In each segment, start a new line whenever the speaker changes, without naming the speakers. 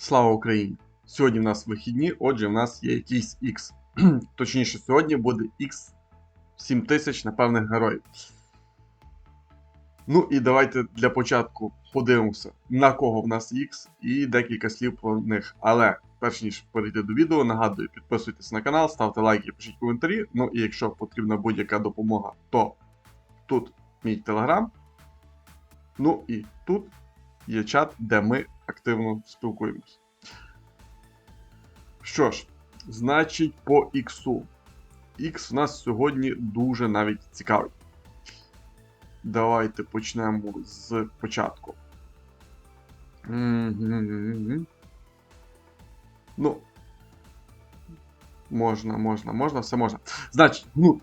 Слава Україні! Сьогодні в нас вихідні, отже, в нас є якийсь X. Точніше, сьогодні буде X 7000 напевних героїв. Ну і давайте для початку подивимося, на кого в нас X і декілька слів про них. Але перш ніж перейти до відео, нагадую, підписуйтесь на канал, ставте лайки, пишіть коментарі. Ну і якщо потрібна будь-яка допомога, то тут мій телеграм. Ну і тут є чат, де ми активно спілкуємось. Що ж, значить, по іксу. Ікс у нас сьогодні дуже навіть цікавий. Давайте почнемо з початку. Ну. Можна, можна, можна, все можна. Значить, ну,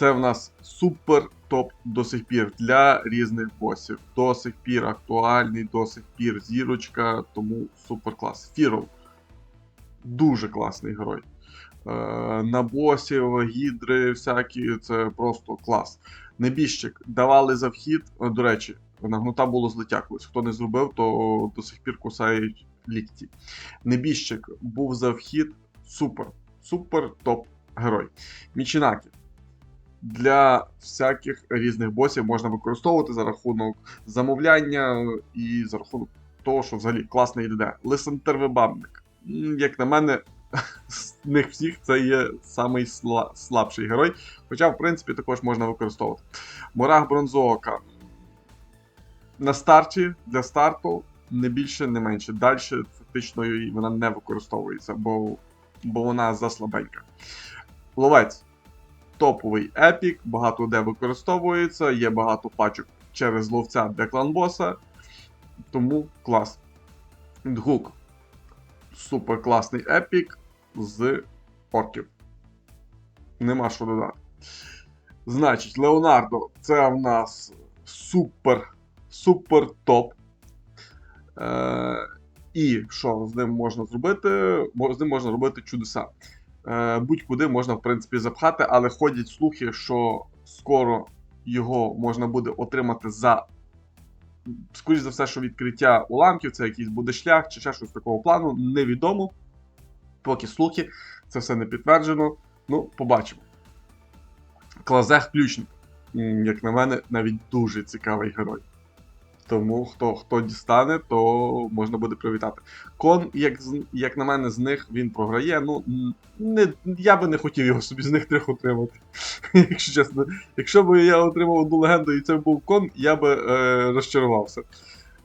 це в нас супер топ до сих пір для різних босів. До сих пір актуальний, до сих пір зірочка, тому супер клас. Фіров. Дуже класний герой. Е, на босів, гідри, всякі, це просто клас. Небіжчик давали за вхід. Е, До речі, на гнута було злиття колись. Хто не зробив, то до сих пір кусають лікті. Небіжчик був за вхід. Супер. Супер топ герой. Мічінакі. Для всяких різних босів можна використовувати за рахунок замовляння і за рахунок того, що взагалі класний ідея. Лисентервебабник. Як на мене, з них всіх це є самий сла- слабший герой. Хоча, в принципі, також можна використовувати. Морах бронзоока. На старті для старту не більше, не менше. Далі фактично вона не використовується, бо, бо вона заслабенька. Ловець топовий епік, багато де використовується, є багато пачок через ловця для клан-боса. Тому клас. Дгук. Супер класний епік з орків. Нема що додати. Значить, Леонардо це в нас супер, супер топ. Е, і що з ним можна зробити? З ним можна робити чудеса. Е, будь-куди можна, в принципі, запхати, але ходять слухи, що скоро його можна буде отримати за. Скоріше за все, що відкриття уламків, це якийсь буде шлях чи ще щось такого плану, невідомо. Поки слухи, це все не підтверджено. Ну, побачимо. Клазех ключник. Як на мене, навіть дуже цікавий герой. Тому хто, хто дістане, то можна буде привітати. Кон, як, як на мене, з них він програє. Ну, не, я би не хотів його собі з них трьох отримати. Якщо чесно. Якщо б я отримав одну легенду і це був кон, я би е, розчарувався.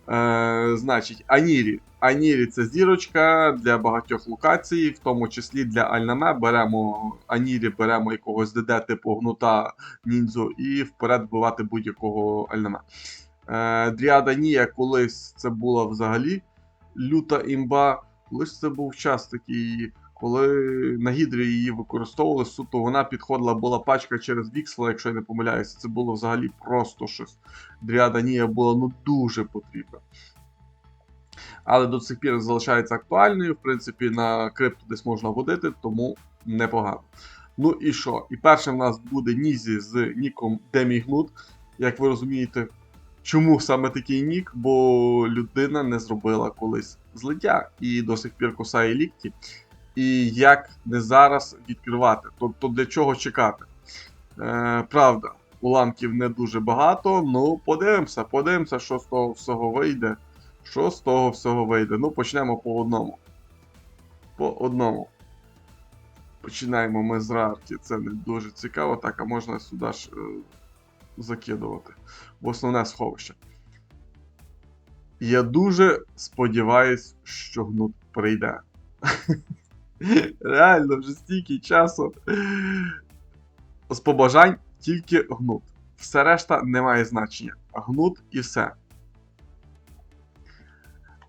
Е, значить, Анірі. Анірі це зірочка для багатьох локацій, в тому числі для Альнаме. Беремо Анірі, беремо якогось ДД типу гнута ніндзу і вперед вбивати будь-якого Альнаме. Е, Дріада Нія колись це була взагалі люта імба. Колись це був час такий, коли на гідрі її використовували суто, вона підходила, була пачка через Віксла, якщо я не помиляюся. Це було взагалі просто щось. Дріада Нія була ну дуже потрібна. Але до сих пір залишається актуальною. В принципі, на крипту десь можна водити, тому непогано. Ну і що? І першим в нас буде Нізі з ніком Демігнут. Як ви розумієте, чому саме такий нік? Бо людина не зробила колись злиття і до сих пір кусає лікті. І як не зараз відкривати? Тобто для чого чекати? Е, правда, уламків не дуже багато. Ну, подивимося, подивимося, що з того всього вийде. Що з того всього вийде? Ну, почнемо по одному. По одному. Починаємо ми з рарки. Це не дуже цікаво. Так, а можна сюди ж е, закидувати. В основне сховище. Я дуже сподіваюсь, що гнут прийде. Реально, вже стільки часу. З побажань тільки гнут. Все решта не має значення. Гнут і все.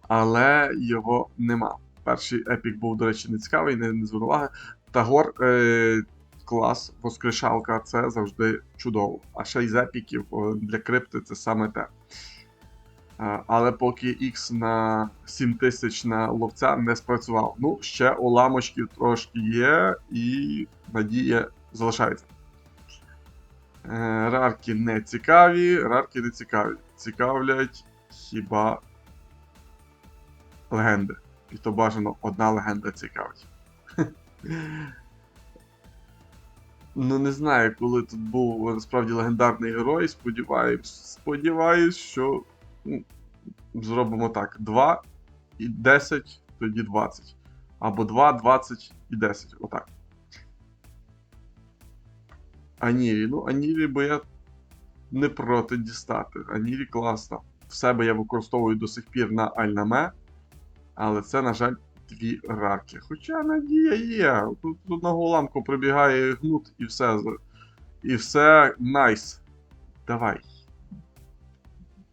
Але його нема. Перший епік був, до речі, не цікавий, не, не з уваги. Тагор е, клас, воскрешалка це завжди чудово. А ще й з епіків для крипти це саме те. Е, Але поки X на 7000 на ловця не спрацював. Ну, ще уламочків трошки є, і надія залишається. Е, Рарки не цікаві, рарки не цікаві. Цікавлять хіба легенди. І то бажано одна легенда цікавить. Ну, не знаю, коли тут був насправді легендарний герой. Сподіваюсь, сподіваюсь, що ну, зробимо так: 2 і 10, тоді 20. Або 2, 20 і 10. Отак. Анірі. Ну, Анірі, бо я не проти дістати. Анірі класно. В себе я використовую до сих пір на Альнаме, але це, на жаль, дві раки. Хоча надія є. Тут з одного ламку прибігає гнут і все. І все найс. Давай.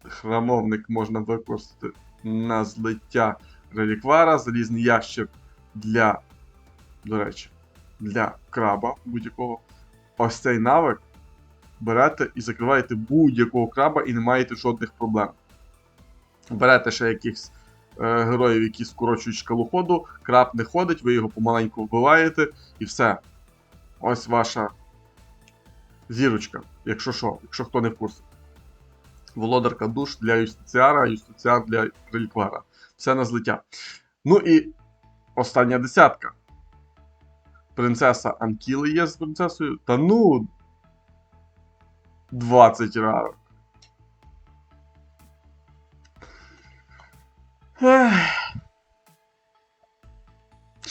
Храмовник можна використати на злиття реліквара, залізний ящик для, до речі, для краба будь-якого. Ось цей навик берете і закриваєте будь-якого краба і не маєте жодних проблем. Берете ще якихось героїв, які скорочують шкалу ходу, краб не ходить, ви його помаленьку вбиваєте, і все. Ось ваша зірочка, якщо що, якщо хто не в курсі. Володарка душ для юстиціара, юстиціар для реліквара. Все на злиття. Ну і остання десятка. Принцеса Анкіли є з принцесою. Та ну. 20 равок.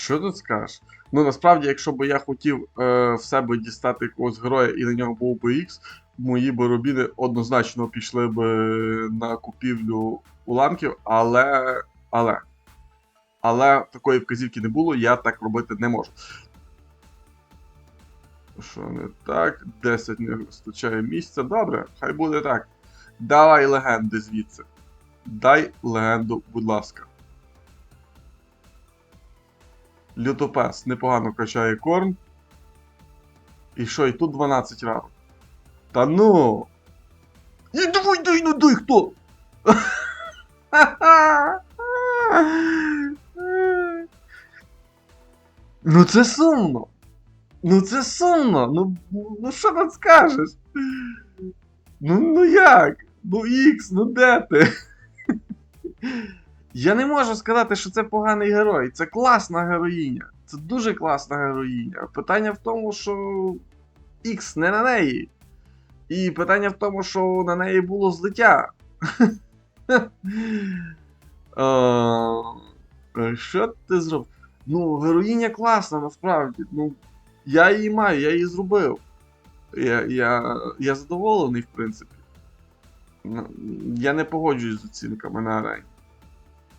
Що тут скажеш? Ну насправді, якщо б я хотів е, в себе дістати якогось героя і на нього був би X, мої би рубіни однозначно пішли б на купівлю уламків, але. Але. Але такої вказівки не було, я так робити не можу. Що не так? 10 не вистачає місця. Добре, хай буде так. Давай легенди звідси. Дай легенду, будь ласка. Лютопес непогано качає корм. І що, і тут 12 ранок. Та ну. І давай, дай, ну дай хто? Ну це сумно. Ну це сумно. Ну, ну що тут скажеш? Ну, ну як? Ну Ікс, ну де ти? Я не можу сказати, що це поганий герой. Це класна героїня. Це дуже класна героїня. Питання в тому, що Ікс не на неї. І питання в тому, що на неї було злиття. Що ти зробив? Ну, героїня класна, насправді. Ну, я її маю, я її зробив. Я, я, я задоволений, в принципі. Я не погоджуюсь з оцінками на арені.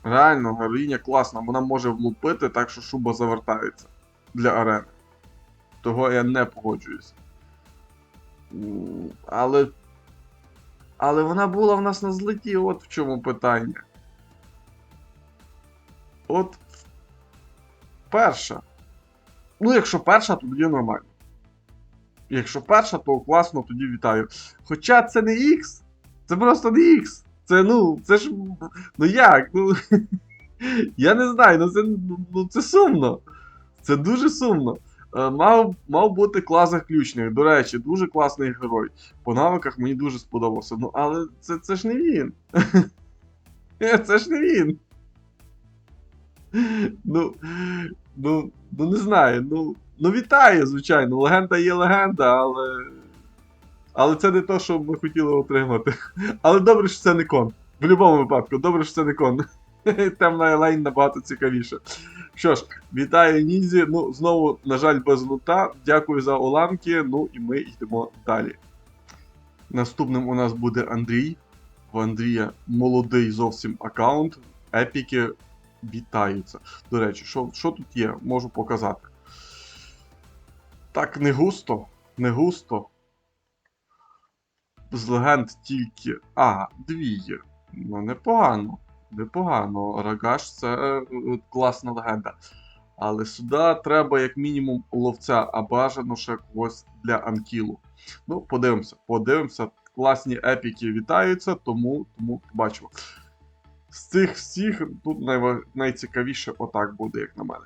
Реально, героїня класна, вона може влупити так, що шуба завертається для арени. Того я не погоджуюся. Але. Але вона була в нас на злеті, от в чому питання. От. Перша. Ну, якщо перша, то тоді нормально. Якщо перша, то класно, тоді вітаю. Хоча це не X. Це просто не X. Це ну, це ж. Ну як? Ну. Я не знаю, ну це, ну, це сумно. Це дуже сумно. Е, Мав, мав бути клас заключних. До речі, дуже класний герой. По навиках мені дуже сподобався. Ну, але це, це ж не він. Це ж не він. Ну, ну, ну не знаю. Ну, ну вітаю, звичайно. Легенда є легенда, але. Але це не те, що ми хотіли отримати. Але добре, що це не кон. В будь-якому випадку, добре, що це не кон. Темна Елейн набагато цікавіше. Що ж, вітаю Нізі. Ну, знову, на жаль, без лута. Дякую за уламки. Ну і ми йдемо далі. Наступним у нас буде Андрій. В Андрія молодий зовсім аккаунт. Епіки вітаються. До речі, що, що тут є? Можу показати. Так, не густо. Не густо. З легенд тільки. А, дві є. Ну, непогано. Непогано. Рагаш це е, класна легенда. Але сюди треба, як мінімум, ловця, а бажано ще когось для анкілу. Ну, подивимося, подивимося. Класні епіки вітаються, тому, тому побачимо. З цих всіх тут найва- найцікавіше отак буде, як на мене.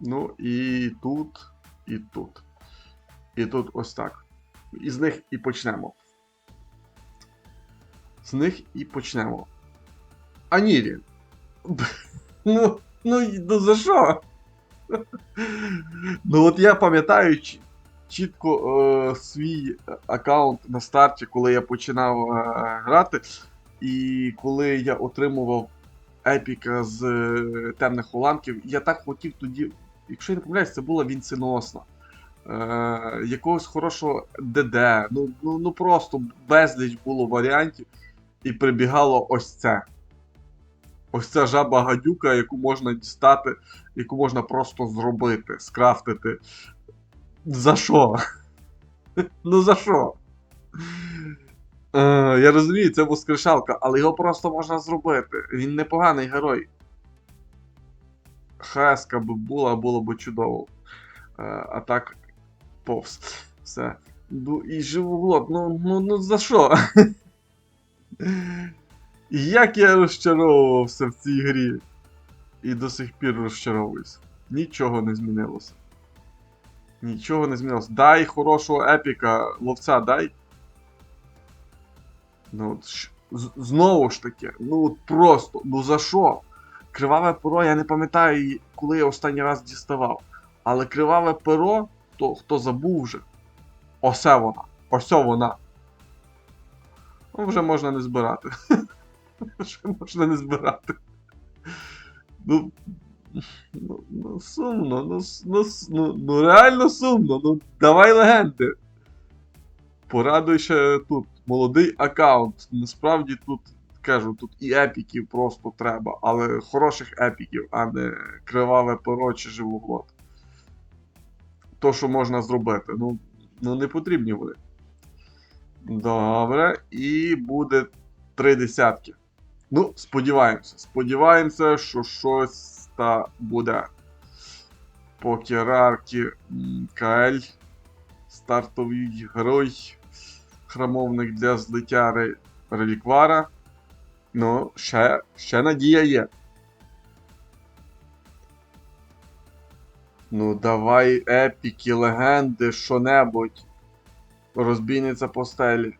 Ну, і тут, і тут. І тут ось так. Із них і почнемо. З них і почнемо. Анірі. Ну, ну, ну за що? Ну от я пам'ятаю чітко е, свій аккаунт на старті, коли я починав е, грати, і коли я отримував епіка з е, темних уламків, я так хотів тоді, якщо я не помиляюсь, це була вінценосна. Е, якогось хорошого ДД. Ну, ну, ну просто безліч було варіантів, і прибігало ось це. Ось ця жаба гадюка, яку можна дістати, яку можна просто зробити, скрафтити. За що? Ну за що? Е, я розумію, це воскрешалка, але його просто можна зробити. Він непоганий герой. Хаска би була, було б чудово. Е, а так, повз. Все. Ну і живоглот, ну, ну, ну за що? Як я розчаровувався в цій грі. І до сих пір розчаровуюся. Нічого не змінилося. Нічого не змінилося. Дай хорошого епіка, ловця, дай. Ну, з- знову ж таки, ну от просто, ну за що? Криваве перо, я не пам'ятаю, коли я останній раз діставав. Але криваве перо, то хто забув вже. Осе вона. Ось вона. Ну, вже можна не збирати. Вже можна не збирати. Ну, ну, ну сумно, ну, ну, ну, ну реально сумно. Ну давай легенди. Порадуй ще тут молодий аккаунт. Насправді тут кажу, тут і епіків просто треба, але хороших епіків, а не криваве перо чи. То, що можна зробити. Ну, ну не потрібні вони. Добре, і буде три десятки. Ну, сподіваємося. Сподіваємося, що щось та буде. Покерарки КЛ. Стартовий герой. Храмовник для злиття реліквара. Ну, ще, ще надія є. Ну, давай епіки, легенди, що-небудь. Розбійниця постелі.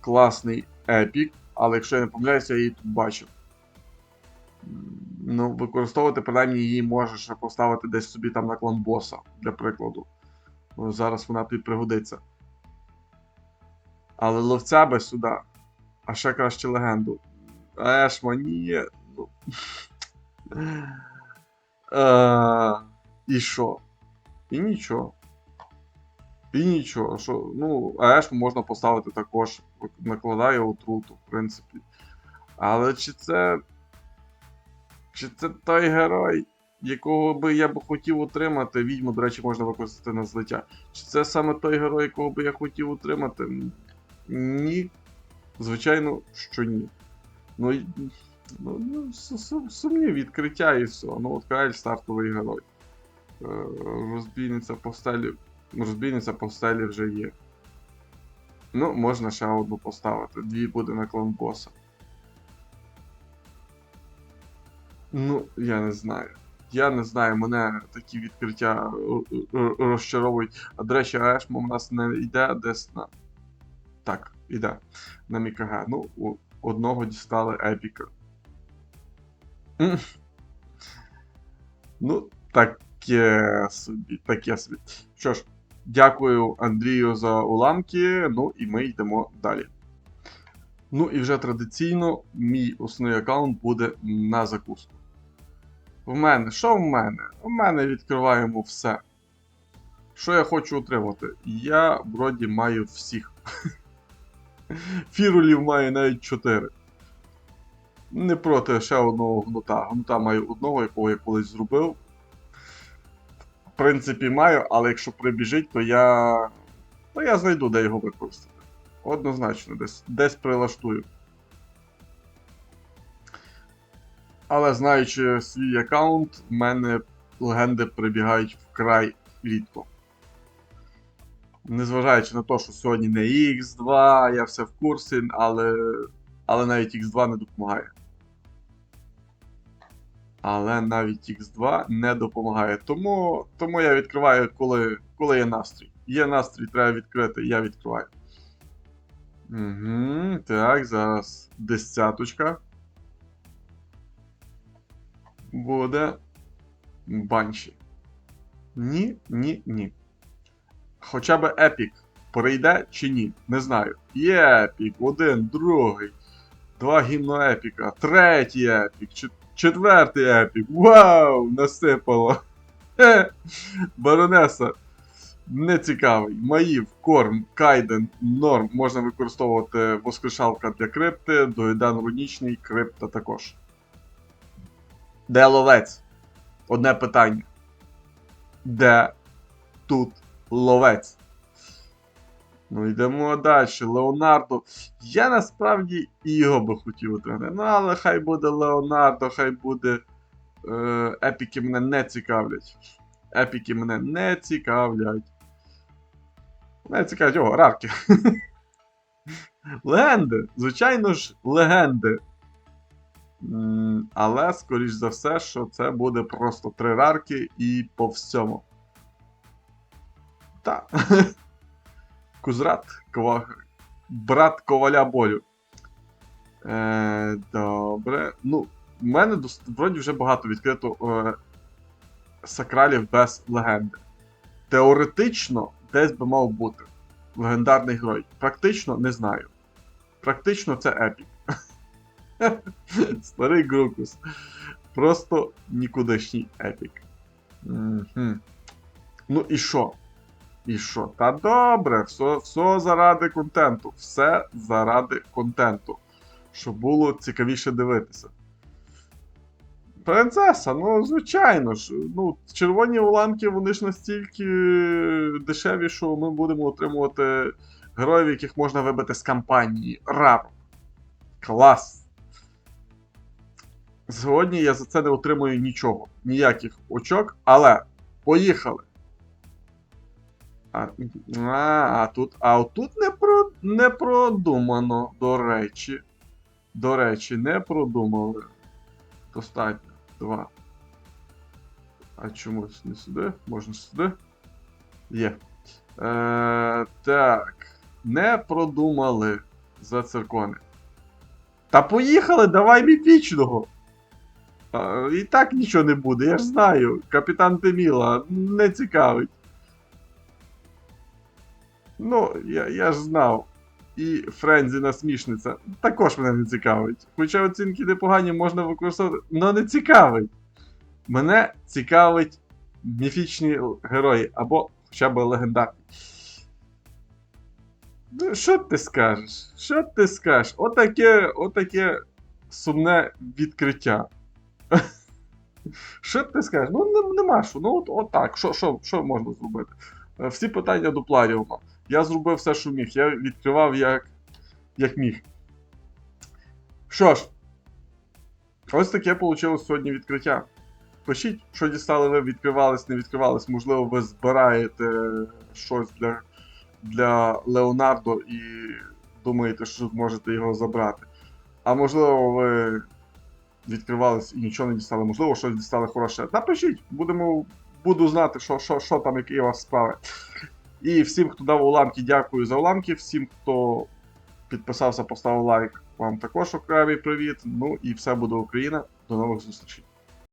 Класний епік, але якщо я не помиляюся, я її тут бачив. Ну, використовувати принаймні її можеш поставити десь собі там на клан боса, для прикладу. Ну, зараз вона тобі пригодиться. Але ловця би сюди. А ще краще легенду. Ешма, ні. Ну. І що? І нічого. І нічого. Що, ну, Ешму можна поставити також. Накладає отруту, в принципі. Але чи це. Чи це той герой, якого би я б хотів отримати? Відьму, до речі, можна використати на злиття. Чи це саме той герой, якого би я хотів отримати? Ні. Звичайно, що ні. Ну, ну, ну су- су- сумні відкриття і все. Ну, от Каель стартовий герой. Е, Розбійниця постелі. Розбійниця постелі вже є. Ну, можна ще одну поставити. Дві буде на клан боса. Ну, я не знаю. Я не знаю, мене такі відкриття е, е, розчаровують. А до речі, Ешмо в нас не йде десь на. Так, іде. На Мікаге. Ну, у одного дістали епіка. Ну, таке собі, таке собі. Що ж, дякую Андрію за уламки. Ну і ми йдемо далі. Ну і вже традиційно мій основний аккаунт буде на закуску. В мене, що в мене? У мене відкриваємо все. Що я хочу отримати? Я вроді маю всіх. Фірулів маю навіть 4. Не проти ще одного гнута. Гнута маю одного, якого я колись зробив. Принципі, маю, але якщо прибіжить, то я. То я знайду, де його використати. Однозначно, десь, десь прилаштую. Але знаючи свій аккаунт, в мене легенди прибігають вкрай рідко. Незважаючи на те, що сьогодні не X2, я все в курсі, але, але навіть X2 не допомагає. Але навіть X2 не допомагає. Тому, тому я відкриваю, коли, коли є настрій. Є настрій, треба відкрити, я відкриваю. Угу, так, зараз десяточка. буде банші. Ні, ні, ні. Хоча б епік прийде чи ні, не знаю. Є епік, один, другий, два гімно епіка, третій епік, четвертий епік. Вау! Насипало. Хе. Баронеса. Не цікавий. Маїв, корм, кайден, норм. Можна використовувати воскрешалка для крипти, доїдан рунічний, крипта також. Де ловець? Одне питання. Де тут ловець? Ну, йдемо далі. Леонардо. Я насправді і його би хотів отримати. Ну, але хай буде Леонардо, хай буде. Е, епіки мене не цікавлять. Епіки мене не цікавлять. Мене цікавлять, о, рарки. легенди. Звичайно ж, легенди. Але, скоріш за все, що це буде просто три рарки і по всьому. Та. Кузрат, кова... брат коваля болю. Е, добре. Ну, в мене дос- вроді вже багато відкрито е, сакралів без легенди. Теоретично, десь би мав бути легендарний герой. Практично не знаю. Практично це епік. Старий Грукус. Просто нікудишній епік. Ну і що? І що? Та добре, все, все заради контенту. Все заради контенту. Щоб було цікавіше дивитися. Принцеса, ну, звичайно ж. Ну, червоні уламки, вони ж настільки дешеві, що ми будемо отримувати героїв, яких можна вибити з кампанії. Рар. Клас. Сьогодні я за це не отримую нічого. Ніяких очок, але поїхали. А, а, тут, а тут не, про, не продумано, до речі. До речі, не продумали. Достатньо. Два. А чомусь не сюди? Можна сюди? Є. Е, так. Не продумали за циркони. Та поїхали, давай міфічного. І так нічого не буде, я ж знаю. Капітан Теміла не цікавить. Ну, я, я ж знав. І Френзі насмішниця також мене не цікавить. Хоча оцінки непогані можна використовувати, але не цікавить. Мене цікавить міфічні герої або хоча б легендарні. Ну, що ти скажеш? Що ти скажеш? Отаке, отаке сумне відкриття. Що ти скажеш? Ну, нема що. Ну, от, отак. Що, що, що можна зробити? Е, Всі питання до Пларіума. Я зробив все, що міг. Я відкривав як, як міг. Що ж, ось таке вийшло сьогодні відкриття. Пишіть, що дістали ви, відкривались, не відкривались. Можливо, ви збираєте щось для, для Леонардо і думаєте, що зможете його забрати. А можливо, ви відкривались і нічого не дістали. Можливо, щось дістали хороше. Напишіть, будемо, буду знати, що, що, що там, які у вас справи. І всім, хто дав уламки, дякую за уламки. Всім, хто підписався, поставив лайк, вам також окремий привіт. Ну і все буде Україна. До нових зустрічей.